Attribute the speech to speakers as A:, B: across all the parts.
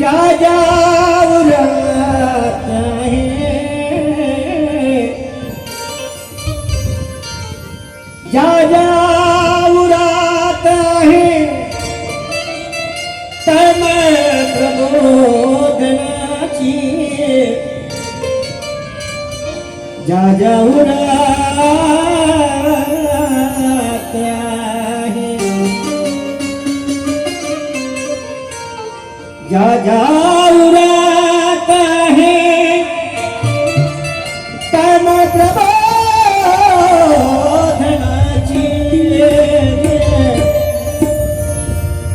A: जा जाऊरात आहे जा जाऊरात आहे तम प्रबोधनाची जा जाऊरात जा जाऊरात आहे. तम प्रबोधनाची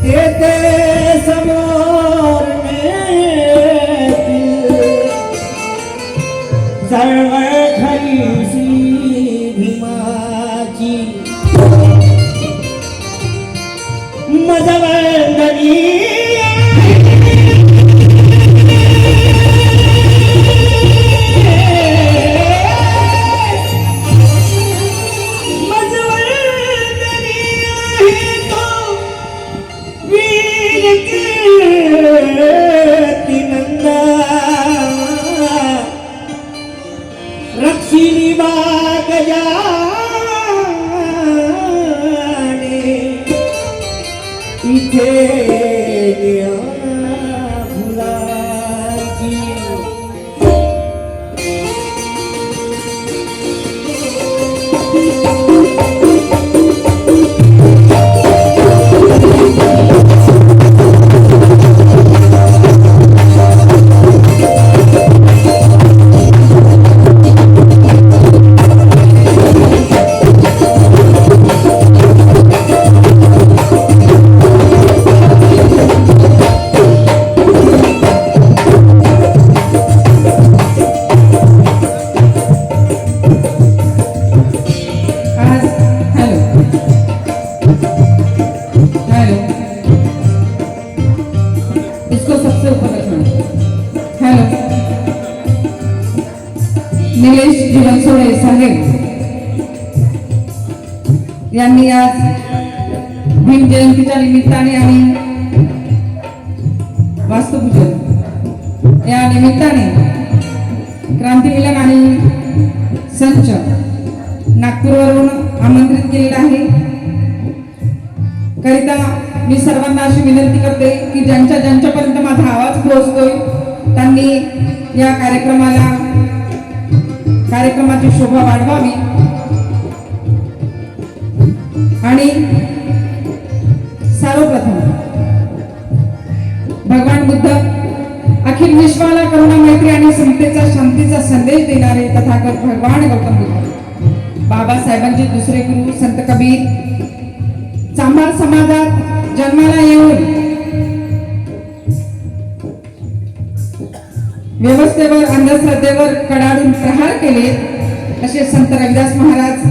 A: येते समोर चळवळ खरीसी भीमाची
B: इसको सबसे ऊपर रखना। हेलो निलेश जीवनसोडे साहेब। यांनी आज भीम जयंतीच्या निमित्ताने आणि वास्तुपूजन या निमित्ताने क्रांतिविलक आणि संच नागपूरवरून आमंत्रित केलेलं आहे. करिता मी सर्वांना अशी विनंती करते की ज्यांच्या ज्यांच्यापर्यंत माझा आवाज पोहोचतोय त्यांनी या कार्यक्रमाला कार्यक्रमाची शोभा वाढवावी. आणि सर्वप्रथम भगवान बुद्ध अखिल विश्वाला करुणा मैत्री आणि समतेचा शांतीचा संदेश देणारे तथागत भगवान गौतम बुद्ध. बाबासाहेबांचे दुसरे गुरु संत कबीर चांभार समाजात जन्माला येऊन व्यवस्थेवर अंधश्रद्धेवर कडाडून प्रहार केले असे संत रविदास महाराज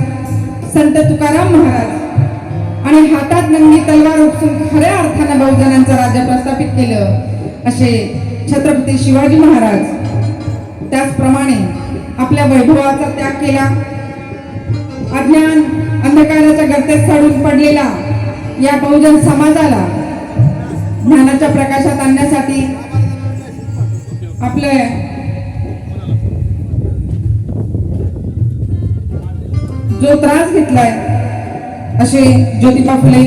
B: संत तुकाराम महाराज आणि हातात नंगी तलवार उपसून खऱ्या अर्थानं बहुजनांचं राज्य प्रस्थापित केलं असे छत्रपती शिवाजी महाराज त्याचप्रमाणे आपल्या वैभवाचा त्याग केला. अज्ञान अंधकाराच्या गर्तेत सडून पडलेला या बहुजन समाजाला ज्ञानाच्या प्रकाशात आणण्यासाठी आपले जो त्रास घेतलाय असे ज्योतिबा फुले